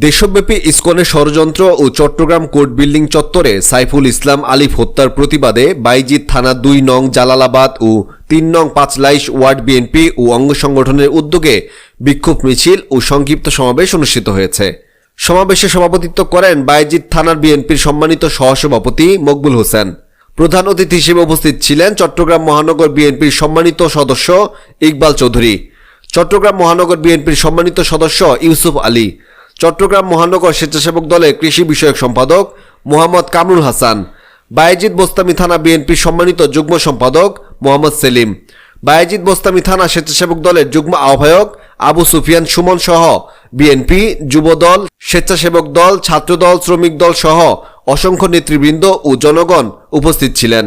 দেশব্যাপী ইসকনের ষড়যন্ত্র ও Chittagong court building চত্বরে সাইফুল ইসলাম আলিফ হত্যার প্রতিবাদে বাইজিৎ থানা দুই নং জালালাবাদ ও তিন নং পাঁচলাইশ ওয়ার্ড বিএনপি ও অঙ্গ সংগঠনের উদ্যোগে বিক্ষোভ মিছিল ও সংক্ষিপ্ত সমাবেশ অনুষ্ঠিত হয়েছে। সমাবেশে সভাপতিত্ব করেন বাইজিৎ থানার বিএনপির সম্মানিত সহসভাপতি মকবুল হোসেন। প্রধান অতিথি হিসেবে উপস্থিত ছিলেন চট্টগ্রাম মহানগর বিএনপির সম্মানিত সদস্য ইকবাল চৌধুরী, চট্টগ্রাম মহানগর বিএনপির সম্মানিত সদস্য ইউসুফ আলী চট্টগ্রাম মহানগর স্বেচ্ছাসেবক দলের কৃষি বিষয়ক সম্পাদক মোহাম্মদ কামরুল হাসান, বায়েজিদ বোস্তামি থানা বিএনপির সম্মানিত যুগ্ম সম্পাদক মোহাম্মদ সেলিম, বায়েজিদ বোস্তামি থানা স্বেচ্ছাসেবক দলের যুগ্ম আহ্বায়ক আবু সুফিয়ান সুমন সহ বিএনপি, যুবদল, স্বেচ্ছাসেবক দল, ছাত্রদল, শ্রমিক দল সহ অসংখ্য নেতৃবৃন্দ ও জনগণ উপস্থিত ছিলেন।